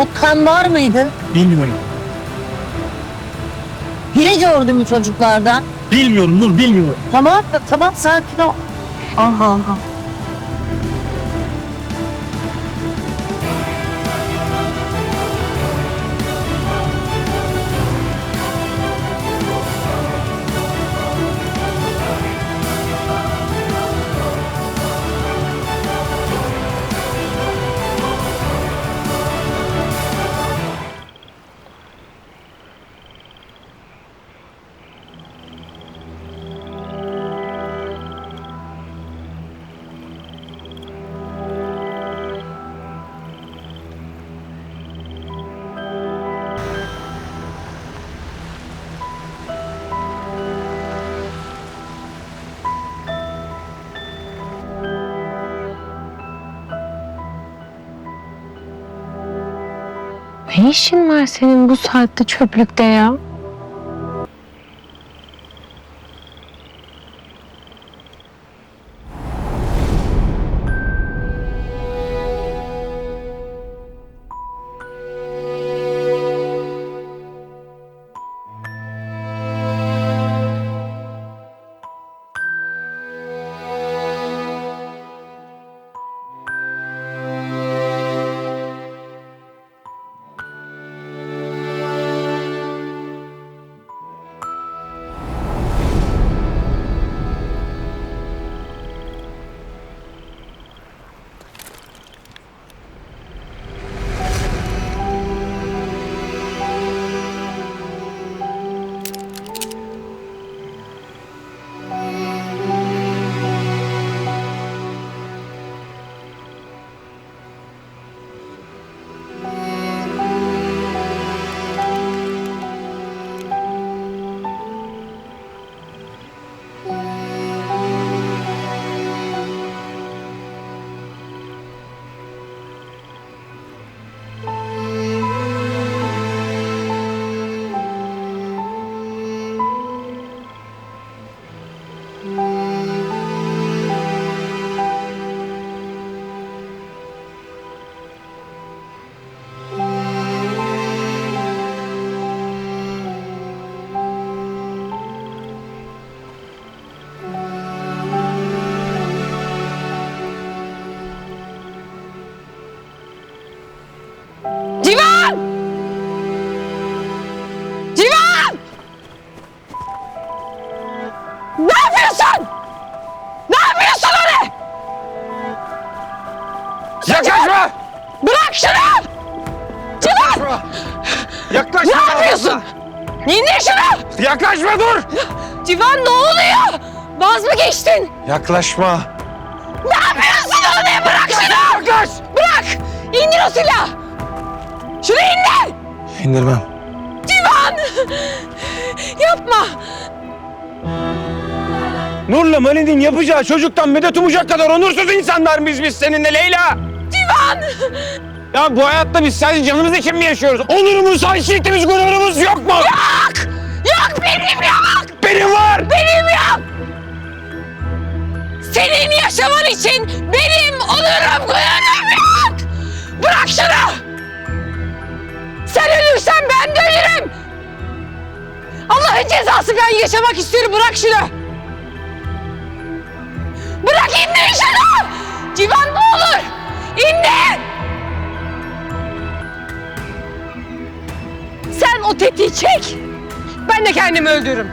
Çok kan var mıydı? Bilmiyorum. Biri gördü mü çocuklardan? Bilmiyorum Nur bilmiyorum. Tamam tamam sakin ol. Aha aha. Ne işin var senin bu saatte çöplükte ya? Yaklaşma! Bırak şunu! Civan! Yaklaşma! Ne yapıyorsun? İndir şunu! Yaklaşma dur! Civan ne oluyor? Vaz mı geçtin? Yaklaşma! Ne yapıyorsun öyle? Bırak şunu! Yaklaş! Bırak! İndir o silahı! Şunu indir! İndirmem. Civan! Yapma! Nur'la Mali'nin yapacağı çocuktan medet umacak kadar onursuz insanlar mıyız biz seninle Leyla? Civan! Ya bu hayatta biz sadece canımız için mi yaşıyoruz? Onurumuz, haysiyetimiz, gururumuz yok mu? Yok! Yok benim yok! Benim var! Benim yok! Senin yaşaman için benim onurum gururum yok! Bırak şunu! Sen ölürsen ben de ölürüm! Allah'ın cezası ben yaşamak istiyorum bırak şunu! Bırak indir şunu! Civan ne olur! İndir! Sen o tetiği çek! Ben de kendimi öldürürüm.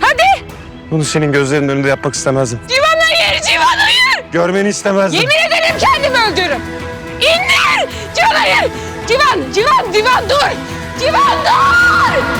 Hadi! Bunu senin gözlerinin önünde yapmak istemezdim. Civan hayır, Civan hayır! Görmeni istemezdim. Yemin ederim kendimi öldürürüm. İndir! Civan hayır! Civan, Civan, Civan dur! Civan dur!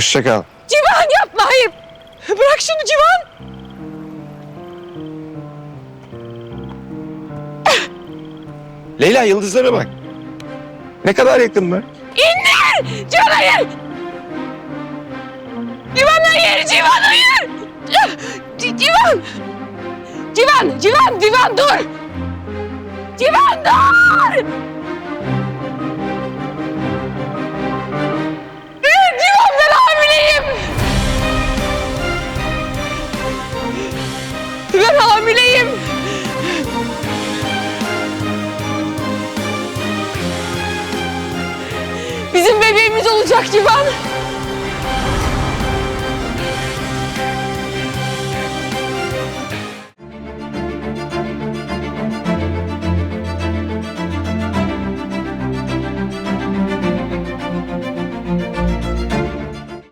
Hoşça kal. Civan yapma hayır. Bırak şunu Civan. Leyla yıldızlara bak. Ne kadar yakınlar. İndir. Civan hayır. Civan hayır. Civan hayır. C- Civan. Civan. Civan. Civan dur. Civan dur. olacak Civan?